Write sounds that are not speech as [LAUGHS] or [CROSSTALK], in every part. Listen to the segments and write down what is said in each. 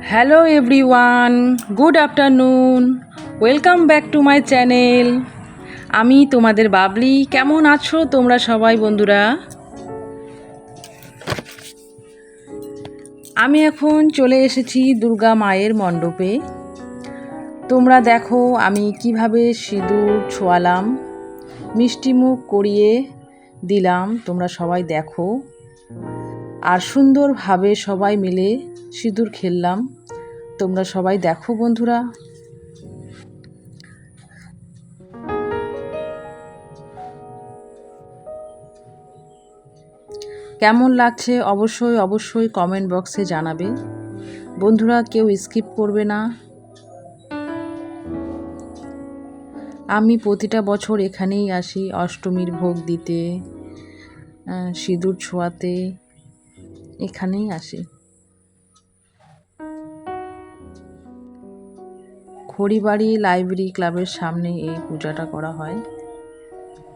Hello everyone good afternoon welcome back to my channel আমি তোমাদের বাবলি। কেমন আছো তোমরা সবাই, বন্ধুরা? আমি এখন চলে এসেছি দুর্গা মায়ের মণ্ডপে। তোমরা দেখো আমি কীভাবে সিঁদুর ছোয়ালাম, মিষ্টিমুখ করিয়ে দিলাম। তোমরা সবাই দেখো। আর সুন্দরভাবে সবাই মিলে সিঁদুর খেললাম। তোমরা সবাই দেখো বন্ধুরা। কেমন লাগছে অবশ্যই অবশ্যই কমেন্ট বক্সে জানাবে। বন্ধুরা, কেউ স্কিপ করবে না। আমি প্রতিটা বছর এখানেই আসি অষ্টমীর ভোগ দিতে সিঁদুর ছোঁয়াতে। এখানেই আসি। খড়িবাড়ি লাইব্রেরি ক্লাবের সামনে এই পূজাটা করা হয়।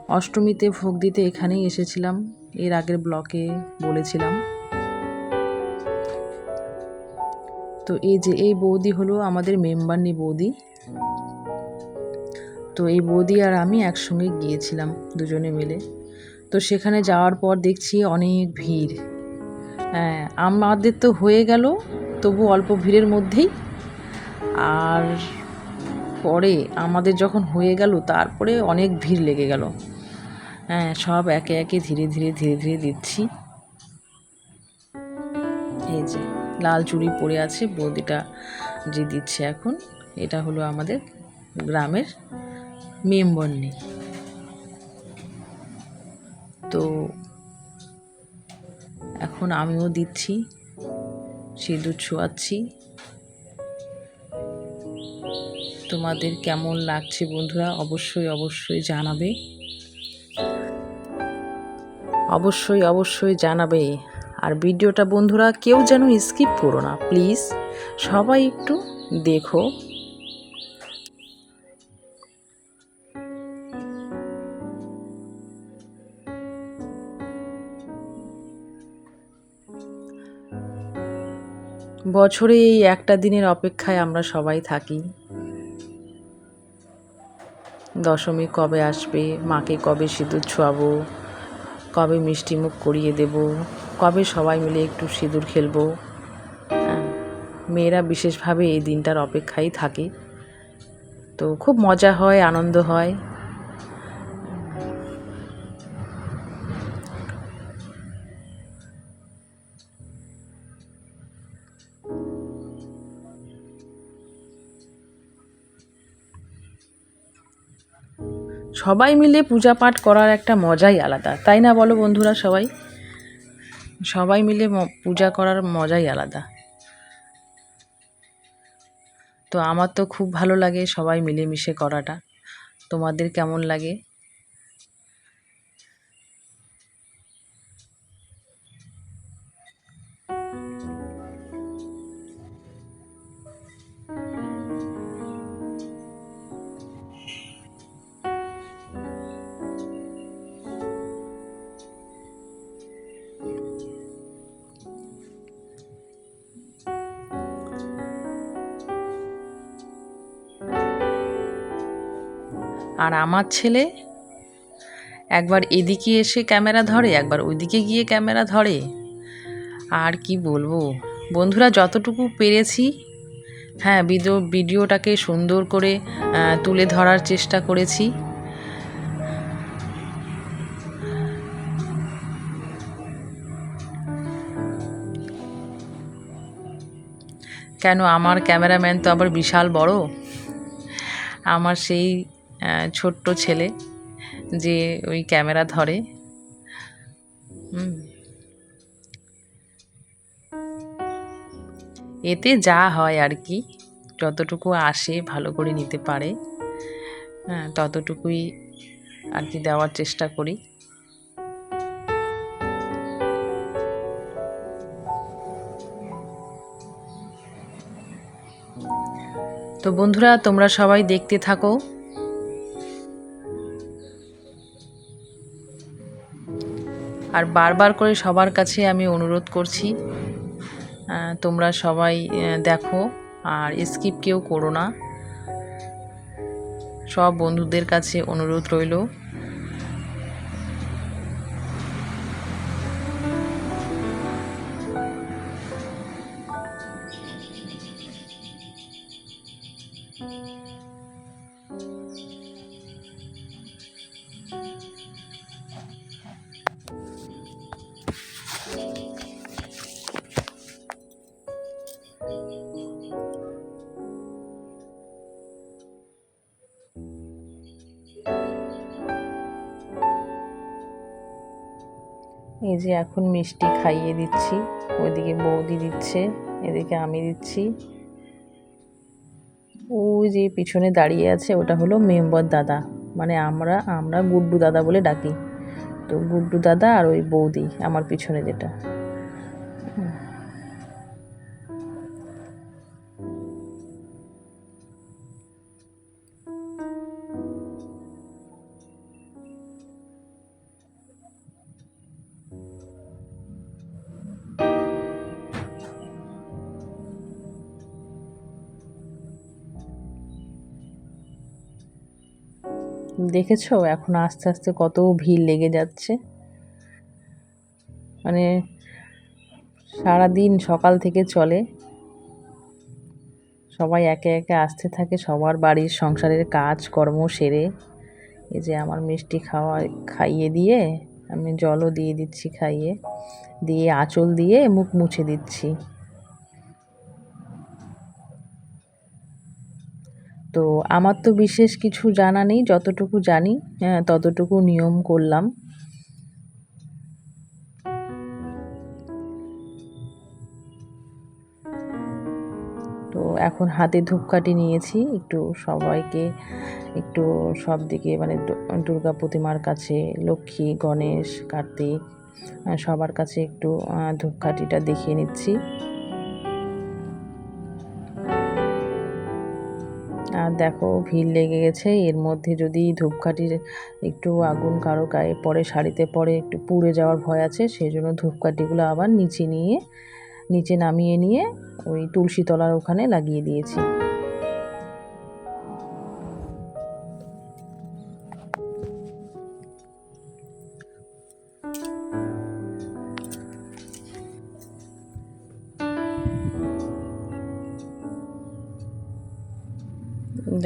অষ্টমীতে ভোগ দিতে এখানেই এসেছিলাম। এর আগের ব্লকে বলেছিলাম। তো এই যে এই বৌদি হলো আমাদের মেম্বারনি বৌদি। তো এই বৌদি আর আমি একসঙ্গে গিয়েছিলাম দুজনে মিলে। তো সেখানে যাওয়ার পর দেখছি অনেক ভিড়। আমাদের তো হয়ে গেল, তবু অল্প ভিড়ের মধ্যেই। আর পরে আমাদের যখন হয়ে গেল, তারপরে অনেক ভিড় লেগে গেল। হ্যাঁ সব একে একে ধীরে ধীরে ধীরে ধীরে দিচ্ছি। এই যে, লাল চুড়ি পরে আছে, বৌদিটা যে দিচ্ছে এখন, এটা হলো আমাদের গ্রামের মেম্বার নেই। তো এখন আমিও দিচ্ছি, সিঁদুর ছোঁয়াচ্ছি। তোমাদের কেমন লাগছে বন্ধুরা, অবশ্যই অবশ্যই জানাবে। অবশ্যই অবশ্যই জানাবে। আর ভিডিওটা বন্ধুরা কেউ যেন স্কিপ করো না, প্লিজ। সবাই একটু দেখো। বছরে এই একটা দিনের অপেক্ষায় আমরা সবাই থাকি। দশমী কবে আসবে? মাকে কবে সিঁদুর ছোয়াবো? কবে মিষ্টি মুখ করিয়ে দেব? কবে সবাই মিলে একটু সিঁদুর খেলব? হ্যাঁ, মেয়েরা বিশেষভাবে এই দিনটার অপেক্ষায় থাকে। তো খুব মজা হয় আনন্দ হয়। সবাই মিলে পূজা পাঠ করার একটা মজাই আলাদা। তাই না বলো বন্ধুরা সবাই? সবাই মিলে পূজা করার মজাই আলাদা। তো আমার তো খুব ভালো লাগে সবাই মিলেমিশে করাটা। তোমাদের কেমন লাগে? আর আমার ছেলে একবার এদিকে এসে ক্যামেরা ধরে, একবার ওইদিকে গিয়ে ক্যামেরা ধরে। আর কি বলব? বন্ধুরা, যতটুকু পেরেছি হ্যাঁ ভিডিও, ভিডিওটাকে সুন্দর করে তুলে ধরার চেষ্টা করেছি। কেন আমার ক্যামেরাম্যান তো আবার বিশাল বড়? আমার সেই ছোট্ট ছেলে যে ওই ক্যামেরা ধরে। এতে যা হয় আর কি, যতটুকু আসে ভালো করে নিতে পারে হ্যাঁ ততটুকুই আর কি দেওয়ার চেষ্টা করি। তো বন্ধুরা, তোমরা সবাই দেখতে থাকো। আর বারবার করে সবার কাছে আমি অনুরোধ করছি তোমরা সবাই দেখো আর স্কিপ কেউ করো না। সব বন্ধুদের কাছে অনুরোধ রইল। এই যে এখন মিষ্টি খাইয়ে দিচ্ছি, ওইদিকে বৌদি দিচ্ছে, এদিকে আমি দিচ্ছি। ওই যে পিছনে দাঁড়িয়ে আছে, ওটা হলো মেম্বার দাদা মানে আমরা আমরা গুড্ডু দাদা বলে ডাকি। তো গুড্ডু দাদা আর ওই বৌদি, আমার পিছনে যেটা। দেখেছ? এখন আস্তে আস্তে কত ভিড় লেগে যাচ্ছে। মানে সারাদিন সকাল থেকে চলে। সবাই একে একে আসতে থাকে, সবার বাড়ির সংসারের কাজ কর্ম সেরে। এই যে আমার মিষ্টি খাওয়া খাইয়ে দিয়ে আমি জলও দিয়ে দিচ্ছি খাইয়ে। দিয়ে আঁচল দিয়ে মুখ মুছে দিচ্ছি। তো আমার তো বিশেষ কিছু জানা নেই যতটুকু জানি হ্যাঁ, ততটুকু নিয়ম করলাম। তো এখন হাতে ধূপকাঠি নিয়েছি একটু সবাইকে একটু সব দিকে মানে দুর্গা প্রতিমার কাছে লক্ষ্মী গণেশ কার্তিক সবার কাছে একটু ধূপকাঠিটা দেখিয়ে নিচ্ছি। আর দেখো ভিড় লেগে গেছে। এর মধ্যে যদি ধূপকাঠির একটু আগুন কারও গায়ে পরে শাড়িতে পরে একটু পুড়ে যাওয়ার ভয় আছে সেই জন্য ধূপকাঠিগুলো আবার নিচে নিয়ে, নিচে নামিয়ে নিয়ে ওই তুলসী তলার ওখানে লাগিয়ে দিয়েছি।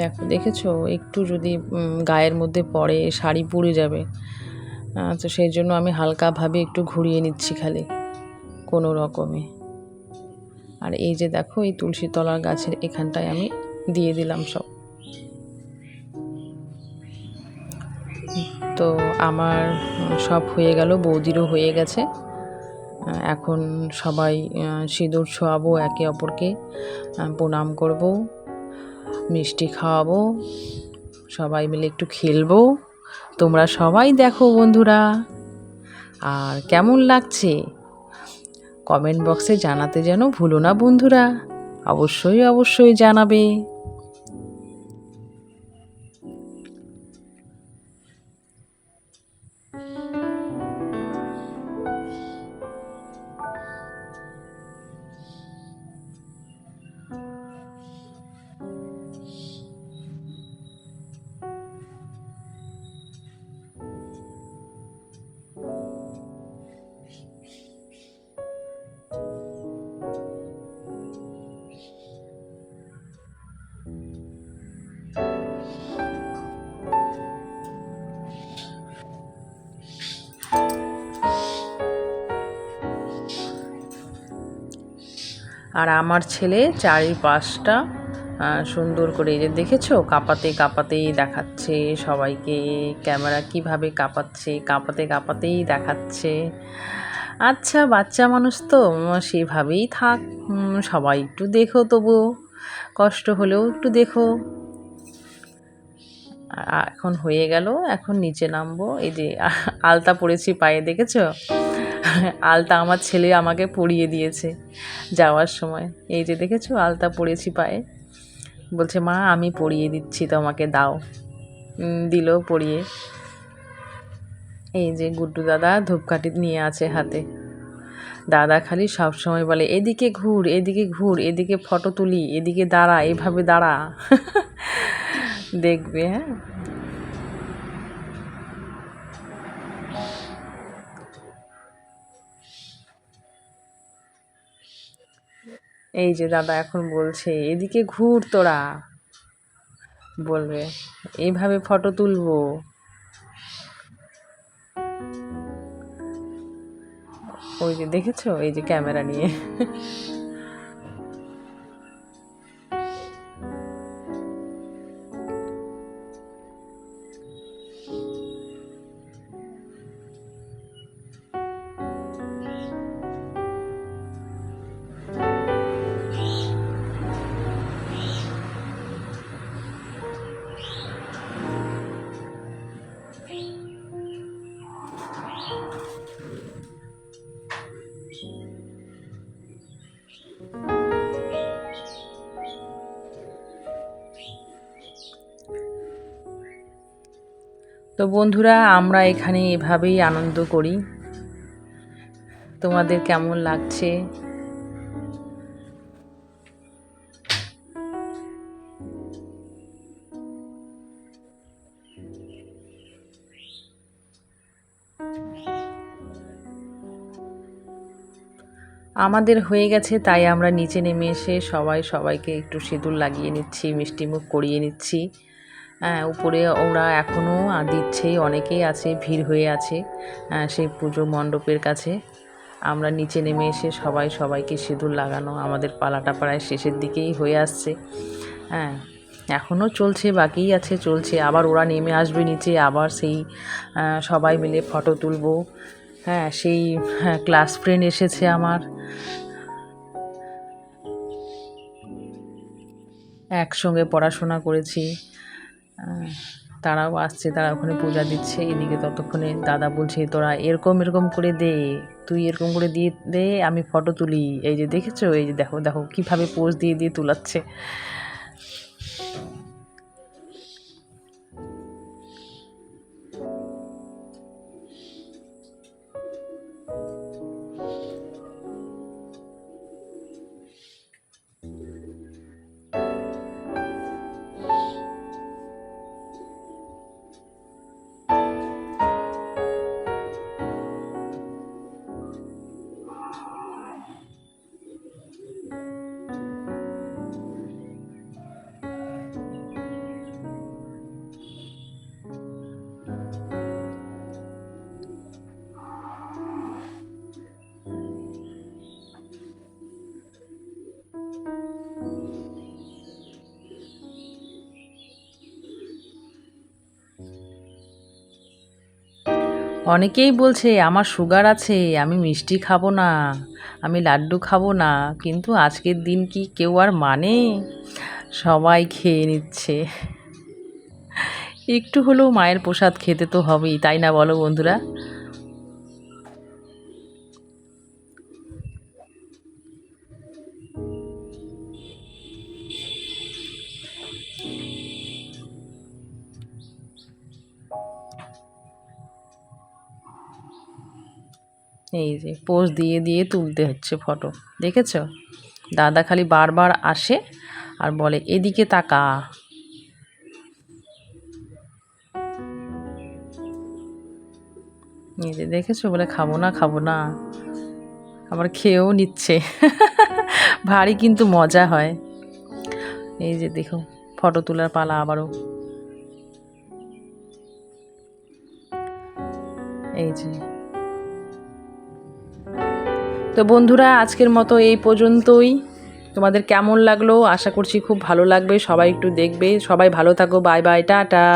দেখো, দেখেছ? একটু যদি গায়ের মধ্যে পড়ে শাড়ি পুড়ে যাবে। তো সেই জন্য আমি হালকাভাবে একটু ঘুরিয়ে নিচ্ছি খালি, কোনো রকমে। আর এই যে দেখো, এই তুলসী তলার গাছের এখানটায় আমি দিয়ে দিলাম সব। তো আমার সব হয়ে গেল, বৌদিরও হয়ে গেছে। এখন সবাই সিঁদুর ছোয়াবো, একে অপরকে প্রণাম করব। মিষ্টি খাওয়াবো। সবাই মিলে একটু খেলব। তোমরা সবাই দেখো বন্ধুরা। আর কেমন লাগছে? কমেন্ট বক্সে জানাতে যেন ভুলো না বন্ধুরা। অবশ্যই অবশ্যই জানাবে। আর আমার ছেলে চারিপাশটা সুন্দর করে এই যে দেখেছ, কাঁপাতে কাঁপাতেই দেখাচ্ছে সবাইকে, ক্যামেরা কীভাবে কাঁপাচ্ছে, কাঁপাতে কাঁপাতেই দেখাচ্ছে। আচ্ছা বাচ্চা মানুষ তো সেভাবেই থাক সবাই একটু দেখো তবু, কষ্ট হলেও একটু দেখো। এখন হয়ে গেল, এখন নিচে নামবো, এই যে আলতা পড়েছি পায়ে, দেখেছ? আলতা আমার ছেলে আমাকে পরিয়ে দিয়েছে যাওয়ার সময়। এই যে দেখেছ, আলতা পরেছি পায়ে। বলছে, মা, আমি পরিয়ে দিচ্ছি, তোমাকে দাও। দিল পরিয়ে। এই যে গুড্ডু দাদা ধূপকাঠি নিয়ে আছে হাতে। দাদা খালি সবসময় বলে, এদিকে ঘুর এদিকে ঘুর, এদিকে ফটো তুলি, এদিকে দাঁড়া, এভাবে দাঁড়া। দেখবে হ্যাঁ? এই যে দাদা এখন বলছে, এদিকে ঘুর তোরা। বলবে, এইভাবে ফটো তুলবো। ওই যে দেখেছ? এই যে ক্যামেরা নিয়ে। তো বন্ধুরা, আমরা এখানে এভাবেই আনন্দ করি। তোমাদের কেমন লাগছে? আমাদের হয়ে গেছে, তাই আমরা নিচে নেমে এসে সবাই সবাইকে একটু সিঁদুর লাগিয়ে নিচ্ছি, মিষ্টিমুখ করিয়ে নিচ্ছি। উপরে ওরা এখনও দিচ্ছেই অনেকেই আছে ভিড় হয়ে আছে হ্যাঁ, সেই পুজো মণ্ডপের কাছে। আমরা নিচে নেমে এসে সবাই সবাইকে সিঁদুর লাগানো আমাদের পালাটা প্রায় শেষের দিকেই হয়ে আসছে। হ্যাঁ এখনও চলছে বাকিই আছে চলছে। আবার ওরা নেমে আসবে নিচে আবার সেই সবাই মিলে ফটো তুলবো। হ্যাঁ সেই হ্যাঁ, ক্লাস ফ্রেন্ড এসেছে আমার। একসঙ্গে পড়াশোনা করেছি। তারাও আসছে, তারা ওখানে পূজা দিচ্ছে, এদিকে ততক্ষণে দাদা বলছে, তোরা এরকম এরকম করে দে, তুই এরকম করে দিয়ে দে, আমি ফটো তুলি। এই যে দেখেছ? এই যে দেখো দেখো কীভাবে পোজ দিয়ে দিয়ে তুলাচ্ছে। অনেকেই বলছে, আমার সুগার আছে, আমি মিষ্টি খাব না, আমি লাড্ডু খাব না। কিন্তু আজকের দিন কি কেউ আর মানে? সবাই খেয়ে নিচ্ছে। একটু হলেও মায়ের প্রসাদ খেতে তো হবেই, তাই না বলো বন্ধুরা? এই যে পোজ দিয়ে দিয়ে তুলতে হচ্ছে ফটো। দেখেছ? দাদা খালি বারবার আসে আর বলে, এদিকে তাকা। এই যে দেখেছ? বলে, খাব না খাব না। আবার খেয়েও নিচ্ছে। [LAUGHS] ভারী কিন্তু মজা হয়। এই যে দেখো, ফটো তোলার পালা আবারও। এই যে তো বন্ধুরা, আজকের মতো এই পর্যন্তই। তোমাদের কেমন লাগল? আশা করছি খুব ভালো লাগবে। সবাই একটু দেখবে। সবাই ভালো থাকো। Bye bye, tata.